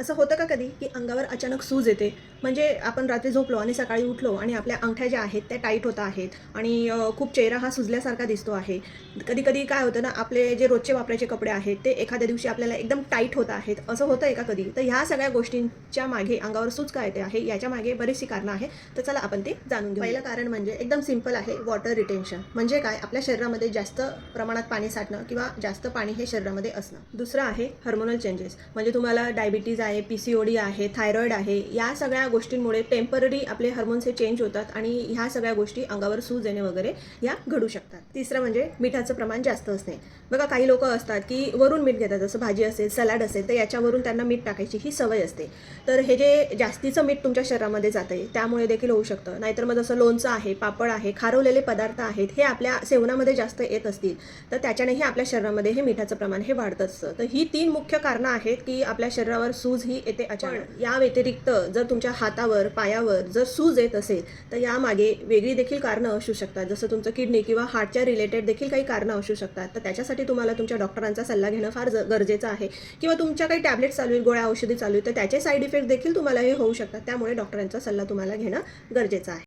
असं होतं का कधी की अंगावर अचानक सूज येते? म्हणजे आपण रात्री झोपलो आणि सकाळी उठलो आणि आपल्या अंगठ्या ज्या आहेत त्या टाईट होत आहेत आणि खूप चेहरा हा सुजल्यासारखा दिसतो आहे. कधी कधी काय होतं ना आपले जे रोजचे वापरायचे कपडे आहेत ते एखाद्या दिवशी आपल्याला एकदम टाईट होत आहेत. असं होतं आहे का कधी? तर ह्या सगळ्या गोष्टींच्या मागे अंगावर सूज काय येते आहे याच्या मागे बरीचशी कारणं आहे तर चला आपण ते जाणून घेऊ पहिलं कारण म्हणजे एकदम सिंपल आहे वॉटर रिटेन्शन म्हणजे काय? आपल्या शरीरामध्ये जास्त प्रमाणात पाणी साठणं किंवा जास्त पाणी हे शरीरामध्ये असणं. दुसरं आहे हार्मोनल चेंजेस म्हणजे तुम्हाला डायबिटीज आहे पी सी ओ डी आहे थायरॉईड आहे या सगळ्या गोष्टींमुळे टेंपररी आपले हार्मोन्स हे चेंज होतात आणि ह्या सगळ्या गोष्टी अंगावर सूज येणे वगैरे या घडू शकतात. तिसरं म्हणजे मिठाचं प्रमाण जास्त असणे. बघा काही लोक असतात की वरून मीठ घेतात जसं भाजी असेल सलाड असेल तर याच्यावरून त्यांना मीठ टाकायची ही सवय असते. तर हे जे जास्तीचं मीठ तुमच्या शरीरामध्ये जाते त्यामुळे देखील होऊ शकतं. नाहीतर मग जसं लोणचं आहे पापड आहे खारवलेले पदार्थ आहेत हे आपल्या सेवनामध्ये जास्त येत असतील तर त्याच्यानेही आपल्या शरीरामध्ये हे मिठाचं प्रमाण हे वाढत असतं. तर ही तीन मुख्य कारणं आहेत की आपल्या शरीरावर सूज ही येते अचानक. या व्यतिरिक्त जर तुमच्या हातावर पायावर जर सूज येत असेल तर यामागे वेगळी देखील कारणं असू शकतात. जसं तुमचं किडनी किंवा हार्टच्या रिलेटेड देखील काही कारणं असू शकतात. तर त्याच्यासाठी तुम्हाला तुमच्या डॉक्टरांचा सल्ला घेणं फार गरजेचं आहे. किंवा तुमच्या काही टॅबलेट चालू आहेत गोळ्या औषधी चालू आहेत तर त्याचे साईड इफेक्ट देखील तुम्हाला हे होऊ शकतात. त्यामुळे डॉक्टरांचा सल्ला तुम्हाला घेणं गरजेचं आहे.